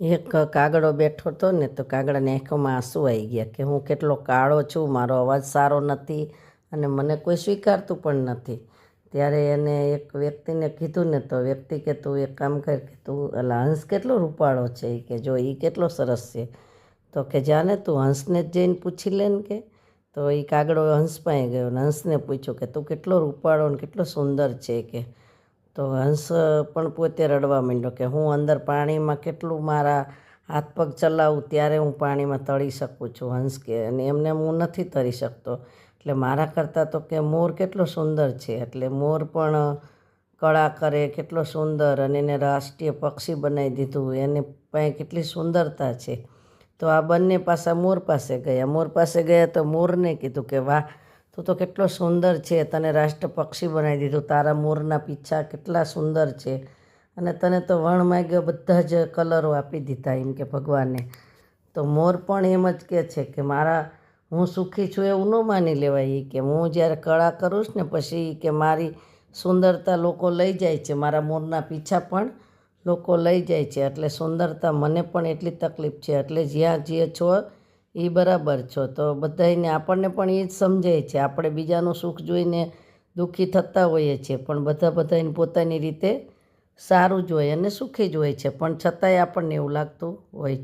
એક કાગડો બેઠો હતો ને તો કાગડાની આંખોમાં આંસુ આવી ગયા કે હું કેટલો કાળો છું, મારો અવાજ સારો નથી અને મને કોઈ સ્વીકારતું પણ નથી. ત્યારે એને એક વ્યક્તિને કીધું ને તો વ્યક્તિ કે તું એક કામ કર કે તું એટલે હંસ કેટલો રૂપાળો છે કે જો એ કેટલો સરસ છે. તો કે જાને તું હંસને જ જઈને પૂછી લે ને કે. તો એ કાગડો હંસ પાસે ગયો અને હંસને પૂછ્યું કે તું કેટલો રૂપાળો ને કેટલો સુંદર છે કે. તો હંસ પણ પોતે રડવા માંડ્યો કે હું અંદર પાણીમાં કેટલું મારા હાથ પગ ચલાવું ત્યારે હું પાણીમાં તળી શકું છું હંસ કે, અને એમને હું નથી તરી શકતો. એટલે મારા કરતાં તો કે મોર કેટલો સુંદર છે, એટલે મોર પણ કળા કરે, કેટલો સુંદર, અને એને રાષ્ટ્રીય પક્ષી બનાવી દીધું, એની પાસે કેટલી સુંદરતા છે. તો આ બંને પાસા મોર પાસે ગયા. મોર પાસે ગયા તો મોરને કીધું કે વાહ તું તો કેટલો સુંદર છે, તને રાષ્ટ્ર પક્ષી બનાવી દીધું. તારા મોરના પીછા કેટલા સુંદર છે. અને તને તો વણ માગ્યો, બધા જ કલરો આપી દીધા એમ કે ભગવાને. તો મોર પણ એમ જ કહે છે કે મારા, હું સુખી છું એવું ન માની લેવાય એ કે. હું જ્યારે કળા કરું છું ને પછી કે મારી સુંદરતા લોકો લઈ જાય છે. મારા મોરના પીછા પણ લોકો લઈ જાય છે. એટલે સુંદરતા મને પણ એટલી તકલીફ છે. એટલે જ્યાં જે છો એ બરાબર છો. તો બધાને આપણને પણ એ જ સમજાય છે. આપણે બીજાનું સુખ જોઈને દુઃખી થતા હોઈએ છીએ, પણ બધા બધાને પોતાની રીતે સારું જ હોય અને સુખી જ હોય છે. પણ છતાંય આપણને એવું લાગતું હોય છે.